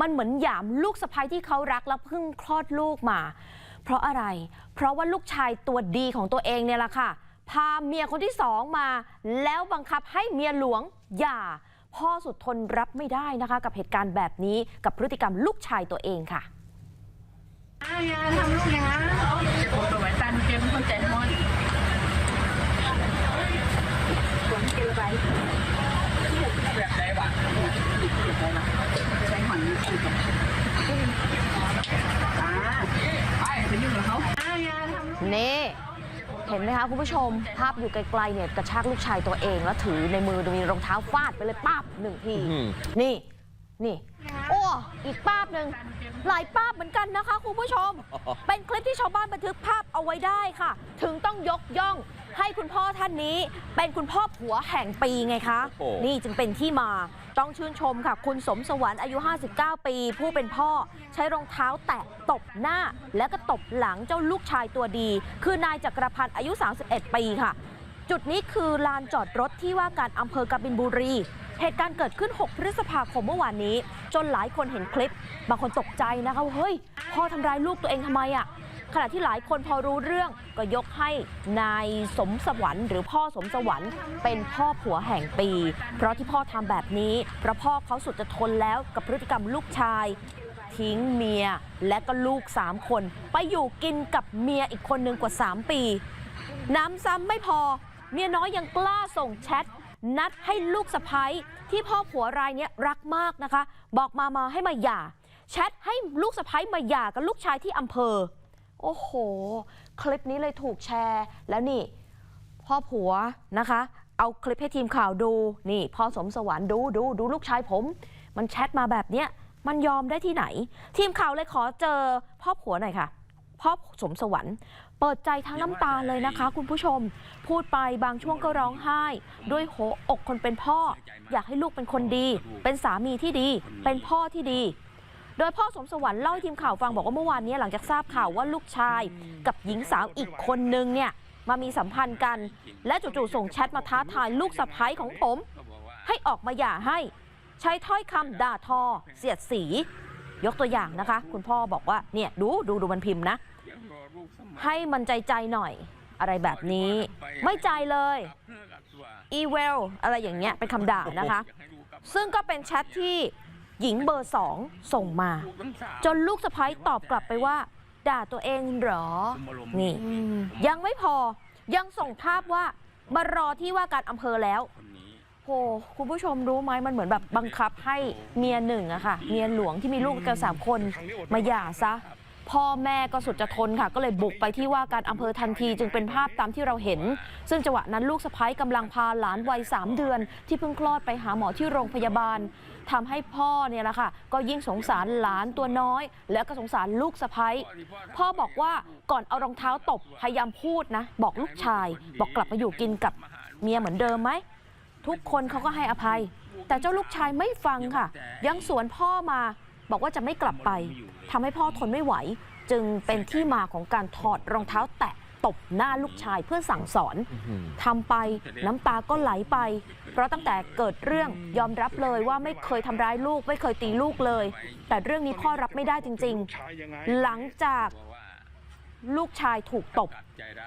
มันเหมือนหยามลูกสะใภ้ที่เขารักแล้วเพิ่งคลอดลูกมา เพราะอะไร เพราะว่าลูกชายตัวดีของตัวเองเนี่ยแหละค่ะ พาเมียคนที่สองมา แล้วบังคับให้เมียหลวงหย่า พ่อสุดทนรับไม่ได้นะคะ กับเหตุการณ์แบบนี้กับพฤติกรรมลูกชายตัวเองค่ะอ้าวยาทำลูกอย่างนั้นจะปวดตัวไว้ตันเจ็บคนใจมอนผลเจอไป แบบไหนวะใช้หอนตาไปยุ่งกับเขาอ้าวยายทำลูกนี่ เห็นไหมคะคุณผู้ชม ภาพอยู่ไกลๆเนี่ยกระชากลูกชายตัวเอง แล้วถือในมือมีรองเท้าฟาดไปเลยป้าบหนึ่งทีอืมนี่ นี่ โอ้อีกป้าบหนึ่งหลายป้าบเหมือนกันนะคะคุณผู้ชม เป็นคลิปที่ชาวบ้านบันทึกภาพเอาไว้ได้ค่ะ ถึงต้องยกย่อง ให้คุณพ่อท่านนี้เป็นคุณพ่อผัวแห่งปีไงคะ โอ้โห นี่จึงเป็นที่มาต้องชื่นชมค่ะ คุณสมสวรรค์อายุ 59 ปี ผู้เป็นพ่อใช้รองเท้าแตะตบหน้า แล้วก็ตบหลังเจ้าลูกชายตัวดี คือนายจักรพันธ์อายุ 31 ปีค่ะ จุดนี้คือลานจอดรถที่ว่าการอำเภอกบินบุรี เหตุการณ์เกิดขึ้น 6 พฤษภาคมเมื่อวานนี้ จนหลายคนเห็นคลิป บางคนตกใจนะคะว่าเฮ้ย พ่อทำร้ายลูกตัวเองทำไมอะ่ะ ขณะที่หลายคนพอรู้เรื่องก็ยกให้นายสมสวรรค์หรือพ่อสมสวรรค์เป็นพ่อผัวแห่งปี เพราะที่พ่อทำแบบนี้เพราะพ่อเขาสุดจะทนแล้วกับพฤติกรรมลูกชาย ทิ้งเมียและก็ลูก 3 คน ไปอยู่กินกับเมียอีกคนหนึ่งกว่า 3 ปี น้ำซ้ำไม่พอ เมียน้อยยังกล้าส่งแชทนัดให้ลูกสะพ้ยที่พ่อผัวรายนี้รักมากนะคะ บอกมามาให้มาหย่าแชทให้ลูกสะพ้ยมาหย่ากับลูกชายที่อำเภอ โอ้โห คลิปนี้เลยถูกแชร์ แล้วนี่ พ่อผัวนะคะ เอาคลิปให้ทีมข่าวดู นี่พ่อสมสวรรค์ดูดูดูลูกชายผม มันแชทมาแบบเนี้ย มันยอมได้ที่ไหน ทีมข่าวเลยขอเจอพ่อผัวหน่อยค่ะ พ่อสมสวรรค์ เปิดใจทั้งน้ำตาเลยนะคะ คุณผู้ชม พูดไปบางช่วงก็ร้องไห้ ด้วยโหอกคนเป็นพ่อ อยากให้ลูกเป็นคนดี เป็นสามีที่ดี เป็นพ่อที่ดี โดยพ่อสมสวรรค์เล่าให้ทีมข่าวฟังบอกว่าเมื่อวานนี้หลังจากทราบข่าวว่าลูกชาย กับหญิงสาวอีกคนนึงเนี่ยมามีสัมพันธ์กัน และจู่ๆส่งแชทมาท้าทายลูกสะพ้ยของผม ให้ออกมาหย่าให้ ใช้ถ้อยคำด่าทอ เสียดสี ยกตัวอย่างนะคะ คุณพ่อบอกว่าเนี่ยดูดูดูมันพิมพ์นะ ให้มันใจใจๆหน่อยอะไรแบบนี้ไม่ใจเลยอีเวลอะไรอย่างเงี้ยเป็นคำด่านะคะ ซึ่งก็เป็นแชทที่ หญิงเบอร์สองส่งมา จนลูกสะพ้ยตอบกลับไปว่า ด่าตัวเองเหรอ นี่ ยังไม่พอยังส่งภาพว่ามารอที่ว่าการอำเภอแล้วโหคุณผู้ชมรู้ไหมมันเหมือนแบบบังคับให้เมียหนึ่งอะค่ะ เมียหลวงที่มีลูกกันสามคนมาหย่าซะ พ่อแม่ก็สุดจะทนค่ะ ก็เลยบุกไปที่ว่าการอำเภอทันทีจึงเป็นภาพตามที่เราเห็น ซึ่งจังหวะนั้นลูกสะพ้ยกำลังพาหลานวัยสามเดือน ที่เพิ่งคลอดไปหาหมอที่โรงพยาบาลทำให้พ่อเนี่ยแหละค่ะ ก็ยิ่งสงสารหลานตัวน้อย แล้วก็สงสารลูกสะพ้ายพ่อบอกว่าก่อนเอารองเท้าตบพยายามพูดนะ บอกลูกชาย บอกกลับมาอยู่กินกับเมียเหมือนเดิมไหมทุกคนเขาก็ให้อภัย แต่เจ้าลูกชายไม่ฟังค่ะ ยังสวนพ่อมา บอกว่าจะไม่กลับไปทำให้พ่อทนไม่ไหว จึงเป็นที่มาของการถอดรองเท้าแตะตบหน้าลูกชายเพื่อสั่งสอนทำไปน้ำตาก็ไหลไป เพราะตั้งแต่เกิดเรื่องยอมรับเลยว่าไม่เคยทำร้ายลูก ไม่เคยตีลูกเลย แต่เรื่องนี้พ่อรับไม่ได้จริง ๆ หลังจากลูกชายถูกตบ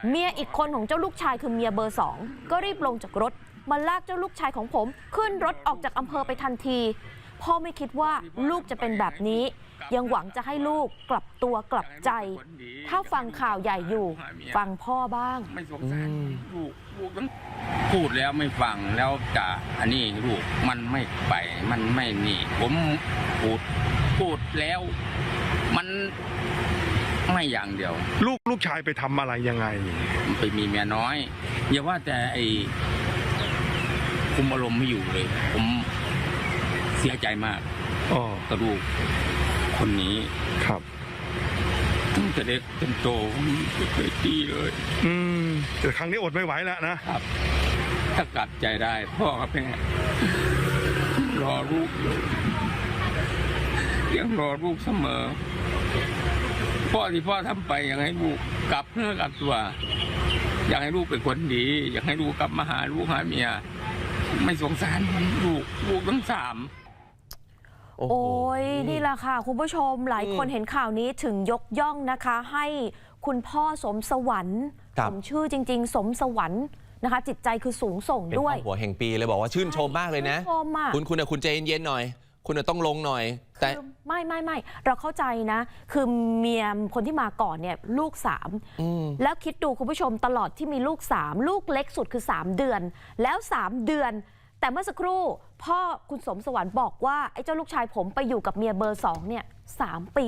เมียอีกคนของเจ้าลูกชายคือเมียเบอร์สองก็รีบลงจากรถมาลากเจ้าลูกชายของผม ขึ้นรถออกจากอำเภอไปทันที พ่อไม่คิดว่าลูกจะเป็นแบบนี้ ยังหวังจะให้ลูกกลับตัวกลับใจ ถ้าฟังข่าวใหญ่อยู่ ฟังพ่อบ้าง ไม่สงสารลูกลูกต้องพูดแล้วไม่ฟังแล้วกะอันนี้ลูกมันไม่ไป มันไม่นี่ ผมพูดพูดแล้ว มันไม่อย่างเดียว ลูกลูกชายไปทำอะไรยังไงมันไปมีเมียน้อยอย่าว่าแต่ไอ้คุมอารมณ์ไม่อยู่เลย ผม เสียใจมากอ๋อกับลูกคนนี้ครับตั้งแต่เด็กจนโตผมไม่เคยตีเลย อืมแต่ครั้งนี้อดไม่ไหวแล้วนะครับ ถ้ากลับใจได้พ่อกับแม่รอลูกอยู่ยังรอลูกเสมอ พ่อที่พ่อทำไปอยากให้ลูกกลับเพื่อกลับตัว อยากให้ลูกเป็นคนดี อยากให้ลูกกลับมาหาลูกหาเมีย ไม่สงสารลูกลูกทั้งสาม โอ้โหโอ้ยนี่แหละค่ะ คุณผู้ชมหลายคนอืมเห็นข่าวนี้ถึงยกย่องนะคะ ให้คุณพ่อสมสวรรค์ครับ สมชื่อจริง ๆ สมสวรรค์นะคะ จิตใจคือสูงส่งเป็นด้วย พ่อหัวแห่งปีเลยบอกว่าชื่นชมมากเลยนะ ชื่นชมอะ คุณคุณอะคุณใจเย็นๆหน่อย คุณอะต้องลงหน่อย แต่คือไม่ไม่ไม่เราเข้าใจนะ คือเมียคนที่มาก่อนเนี่ยลูกสามอืมแล้วคิดดูคุณผู้ชมตลอดที่มีลูก3ลูกเล็กสุดคือ 3 เดือน แล้ว 3 เดือน แต่เมื่อสักครู่พ่อคุณสมสวรรค์บอกว่าไอ้เจ้าลูกชายผมไปอยู่กับเมียเบอร์2เนี่ยสามปี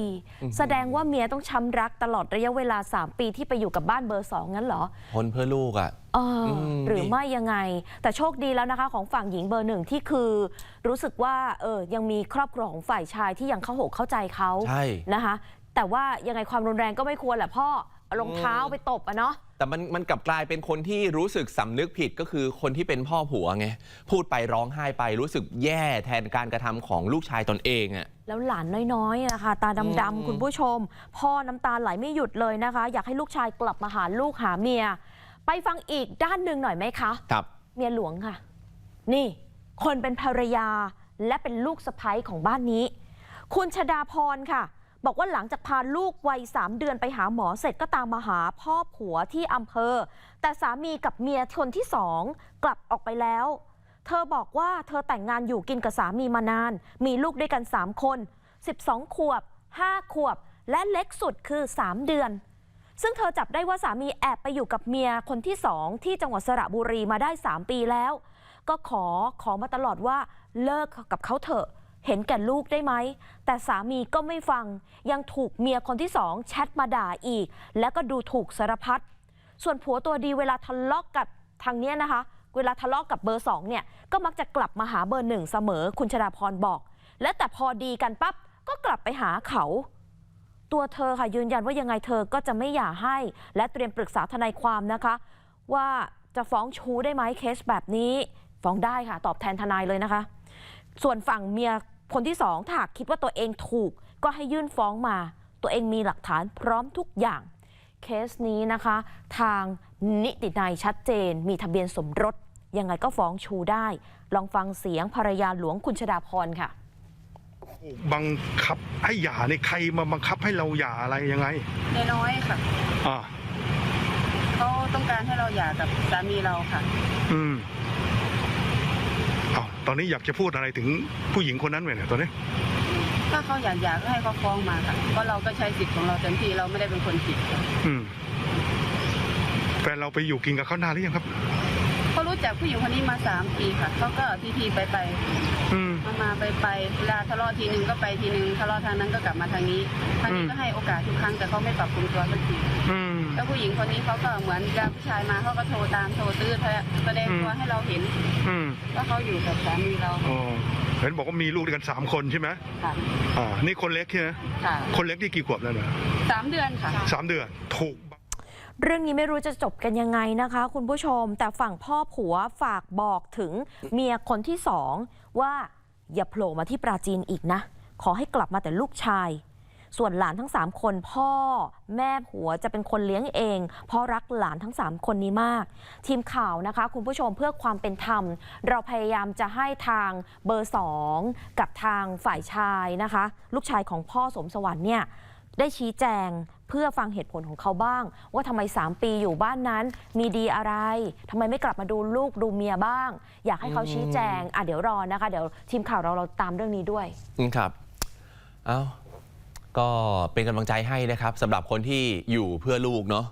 แสดงว่าเมียต้องช้ำรักตลอดระยะเวลา 3 ปีที่ไปอยู่กับบ้านเบอร์2งั้นเหรอทนเพื่อลูกอะเอออมหรือนี่ไม่ยังไง แต่โชคดีแล้วนะคะ ของฝั่งหญิงเบอร์หนึ่งที่คือ รู้สึกว่าเออยังมีครอบครัวของฝ่ายชายที่ยังเข้าหกเข้าใจเขาใช่นะคะแต่ว่ายังไงความรุนแรงก็ไม่ควรแหละพ่อ เอารองเท้าไปตบอะเนาะ แต่มันมันกลับกลายเป็นคนที่รู้สึกสำนึกผิดก็คือคนที่เป็นพ่อผัวไง พูดไปร้องไห้ไปรู้สึกแย่แทนการกระทำของลูกชายตนเองอะ แล้วหลานน้อยๆนะคะตาอืดำมๆคุณผู้ชม พ่อน้ำตาไหลไม่หยุดเลยนะคะ อยากให้ลูกชายกลับมาหาลูกหาเมีย ไปฟังอีกด้านหนึ่งหน่อยไหมคะ ครับ เมียหลวงค่ะ นี่ คนเป็นภรรยาและเป็นลูกสะใภ้ของบ้านนี้ คุณชดาพรค่ะ บอกว่าหลังจากพาลูกวัยสามเดือนไปหาหมอเสร็จก็ตามมาหาพ่อผัวที่อำเภอ แต่สามีกับเมียคนที่สองกลับออกไปแล้ว เธอบอกว่าเธอแต่งงานอยู่กินกับสามีมานาน มีลูกด้วยกัน 3 คน 12 ขวบ 5 ขวบ และเล็กสุดคือ 3 เดือน ซึ่งเธอจับได้ว่าสามีแอบไปอยู่กับเมียคนที่สองที่จังหวัดสระบุรีมาได้ 3 ปีแล้ว ก็ขอขอมาตลอดว่าเลิกกับเขาเถอะ เห็นแก่ลูกได้ไหม แต่สามีก็ไม่ฟัง ยังถูกเมียคนที่สองแชทมาด่าอีก แล้วก็ดูถูกสารพัด ส่วนผัวตัวดีเวลาทะเลาะกกับทางเนี้ยนะคะ เวลาทะเลาะกกับเบอร์สองเนี่ย ก็มักจะกลับมาหาเบอร์หนึ่งเสมอ คุณชดาพรบอก และแต่พอดีกันปั๊บ ก็กลับไปหาเขา ตัวเธอค่ะยืนยันว่ายังไงเธอก็จะไม่หย่าให้ และเตรียมปรึกษาทนายความนะคะ ว่าจะฟ้องชู้ได้ไหมเคสแบบนี้ ฟ้องได้ค่ะ ตอบแทนทนายเลยนะคะ ส่วนฝั่งเมีย คนที่สองถ้าหากคิดว่าตัวเองถูก ก็ให้ยื่นฟ้องมา ตัวเองมีหลักฐานพร้อมทุกอย่าง เคสนี้นะคะ ทางนิตินายชัดเจน มีทะเบียนสมรส ยังไงก็ฟ้องชูได้ ลองฟังเสียงภรรยาหลวงคุณชดาพรค่ะ บังคับให้หย่าในใครมาบังคับให้เราหย่าอะไรยังไงในน้อยค่ะอ่าเขาต้องการให้เราหย่ากับสามีเราค่ะ อืม อ้าวตอนนี้อยากจะพูดอะไรถึงผู้หญิงคนนั้นไหมเนี่ยตอนนี้ ถ้าเขาอยากหย่าก็ให้เขาฟ้องมาค่ะเพราะเราก็ใช้สิทธิ์ของเราเต็มที่เราไม่ได้เป็นคนผิดค่ะอืมแฟนเราไปอยู่กินกับเขานานหรือยังครับ เขารู้จักผู้หญิงคนนี้มาสามปีค่ะเขาก็ทีทีไปไปอืม มามาไปไปเวลาทะเลาะทีนึงก็ไปทีนึงทะเลาะทางนั้นก็กลับมาทางนี้ทางนี้อืม ก็ให้โอกาสทุกครั้งแต่เขาไม่ปรับปรุงตัวสักที อืม แล้วผู้หญิงคนนี้เขาก็เหมือนกับผู้ชายมาเขาก็โทรตามโทรตื้อแสดงตัวให้เราเห็นอืมว่าเขาอยู่กับสามีเราอ๋อเห็นบอกว่ามีลูกด้วยกันสามคนใช่ไหมค่ะอ่านี่คนเล็กใช่ไหมค่ะคนเล็กที่กี่ขวบแล้วเนี่ยสามเดือนค่ะ สามเดือนถูก เรื่องนี้ไม่รู้จะจบกันยังไงนะคะ คุณผู้ชมแต่ฝั่งพ่อผัวฝากบอกถึงเมียคนที่สองว่าอย่าโผล่มาที่ปราจีนอีกนะ ขอให้กลับมาแต่ลูกชาย ส่วนหลานทั้ง 3 คนพ่อแม่ผัวจะเป็นคนเลี้ยงเอง เพราะรักหลานทั้ง 3 คนนี้มาก ทีมข่าวนะคะ คุณผู้ชมเพื่อความเป็นธรรม เราพยายามจะให้ทางเบอร์ 2 กับทางฝ่ายชายนะคะ ลูกชายของพ่อสมสวรรค์เนี่ยได้ชี้แจงเพื่อฟังเหตุผลของเขาบ้าง ว่าทำไม 3 ปีอยู่บ้านนั้น มีดีอะไรทำไมไม่กลับมาดูลูกดูเมียบ้าง อยากให้เขาชี้แจงอะเดี๋ยวรอนะคะ เดี๋ยวทีมข่าวเราเราตามเรื่องนี้ด้วย อืมครับ เอา ก็เป็นกำลังใจให้นะครับสำหรับคนที่อยู่เพื่อลูกเนาะ